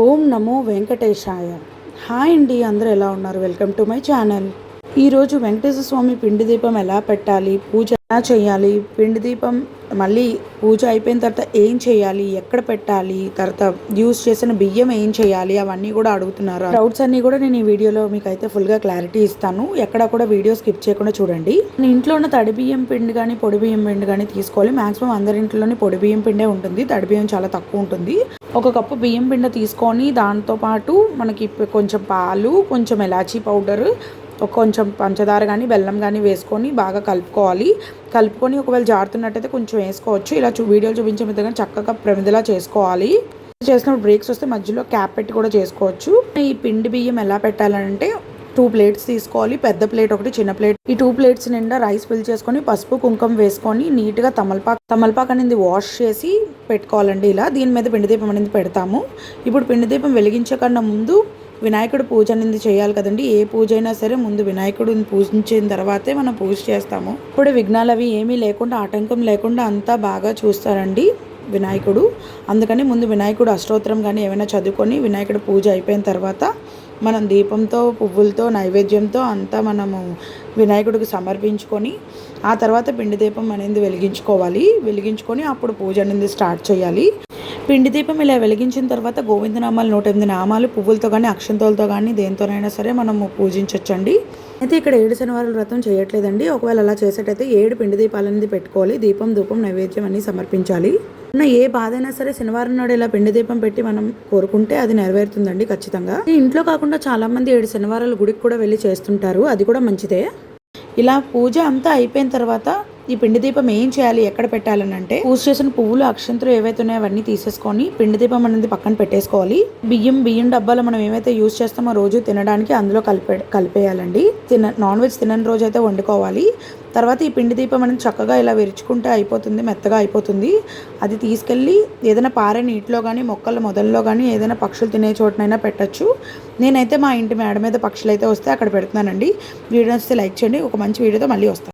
ఓం నమో వెంకటేశాయ. Hi అండి అందరూ ఎలా ఉన్నారు? Welcome to my channel. ఈరోజు వెంకటేశ్వర స్వామి పిండి దీపం ఎలా పెట్టాలి? పూజ ఎలా చేయాలి? పిండి దీపం మళ్ళీ పూజ అయిపోయిన తర్వాత ఏం చేయాలి? ఎక్కడ పెట్టాలి? తర్వాత యూస్ చేసిన బియ్యం ఏం చేయాలి? అవన్నీ కూడా అడుగుతున్నారు. డౌట్స్ అన్ని కూడా నేను ఈ వీడియోలో మీకు అయితే ఫుల్గా క్లారిటీ ఇస్తాను. ఎక్కడ కూడా వీడియో స్కిప్ చేయకుండా చూడండి. నేను ఇంట్లో ఉన్న తడి బియ్యం పిండి కానీ పొడి బియ్యం పిండి కానీ తీసుకోవాలి. మాక్సిమం అందరి ఇంట్లోనే పొడి బియ్యం పిండే ఉంటుంది. తడి బియ్యం చాలా తక్కువ ఉంటుంది. ఒక కప్పు బియ్యం పిండి తీసుకొని దాంతో పాటు మనకి కొంచెం పాలు కొంచెం ఎలాచీ పౌడర్ కొంచెం పంచదార కానీ బెల్లం కానీ వేసుకొని బాగా కలుపుకోవాలి. కలుపుకొని ఒకవేళ జారుతున్నట్టయితే కొంచెం వేసుకోవచ్చు. ఇలా చూ వీడియోలు చూపించే విధంగా చక్కగా ప్రమిదలా చేసుకోవాలి. చేసినప్పుడు బ్రేక్స్ వస్తే మధ్యలో క్యాప్ పెట్టి కూడా చేసుకోవచ్చు. ఈ పిండి బియ్యం ఎలా పెట్టాలంటే టూ ప్లేట్స్ తీసుకోవాలి. పెద్ద ప్లేట్ ఒకటి చిన్న ప్లేట్. ఈ టూ ప్లేట్స్ నిండా రైస్ ఫిల్ చేసుకొని పసుపు కుంకుమ వేసుకొని నీట్గా తమలపాకు తమలపాకు అనేది వాష్ చేసి పెట్టుకోవాలండి ఇలా. దీని మీద పిండి దీపం అనేది పెడతాము. ఇప్పుడు పిండి దీపం వెలిగించే కన్నా ముందు వినాయకుడు పూజ అనేది చేయాలి కదండి. ఏ పూజ అయినా సరే ముందు వినాయకుడిని పూజించిన తర్వాతే మనం పూజ చేస్తాము. ఇప్పుడు విఘ్నాలు అవి ఏమీ లేకుండా ఆటంకం లేకుండా అంతా బాగా చూస్తారండి వినాయకుడు. అందుకని ముందు వినాయకుడు అష్టోత్తరం కానీ ఏమైనా చదువుకొని వినాయకుడు పూజ అయిపోయిన తర్వాత మనం దీపంతో పువ్వులతో నైవేద్యంతో అంతా మనము వినాయకుడికి సమర్పించుకొని ఆ తర్వాత పిండి దీపం అనేది వెలిగించుకోవాలి. వెలిగించుకొని అప్పుడు పూజ అనేది స్టార్ట్ చేయాలి. పిండి దీపం ఇలా వెలిగించిన తర్వాత గోవిందనామాలు నూట ఎనిమిది నామాలు పువ్వులతో కానీ అక్షంతలతో కానీ దేంతోనైనా సరే మనము పూజించవచ్చండి అయితే ఇక్కడ ఏడు శనివారం వ్రతం చేయట్లేదండి. ఒకవేళ అలా చేసేటైతే ఏడు పిండి దీపాలు అనేది పెట్టుకోవాలి. దీపం ధూపం నైవేద్యం అన్ని సమర్పించాలి. ఉన్న ఏ బాధ అయినా సరే శనివారం నాడు ఇలా పిండి దీపం పెట్టి మనం కోరుకుంటే అది నెరవేరుతుందండి ఖచ్చితంగా. ఇంట్లో కాకుండా చాలా మంది ఏడు శనివారాలు గుడికి కూడా వెళ్ళి చేస్తుంటారు. అది కూడా మంచిదే. ఇలా పూజ అంతా అయిపోయిన తర్వాత ఈ పిండి దీపం ఏం చేయాలి ఎక్కడ పెట్టాలని అంటే పూజ చేసిన పువ్వులు అక్షంతలు ఏవైతే ఉన్నాయో అవన్నీ తీసేసుకొని పిండి దీపం అనేది పక్కన పెట్టేసుకోవాలి. బియ్యం బియ్యం డబ్బాలు మనం ఏమైతే యూజ్ చేస్తామో రోజు తినడానికి అందులో కలిపే కలిపేయాలండి. తిన నాన్ వెజ్ తినని రోజు అయితే వండుకోవాలి. తర్వాత ఈ పిండి దీపం అనేది చక్కగా ఇలా విరుచుకుంటే అయిపోతుంది మెత్తగా అయిపోతుంది. అది తీసుకెళ్ళి ఏదైనా పారే నీటిలో కానీ మొక్కల మొదల్లో కానీ ఏదైనా పక్షులు తినే చోటనైనా పెట్టచ్చు. నేనైతే మా ఇంటి మేడ మీద పక్షులు అయితే వస్తే అక్కడ పెడుతున్నానండి. వీడియో వస్తే లైక్ చేయండి. ఒక మంచి వీడియోతో మళ్ళీ వస్తాను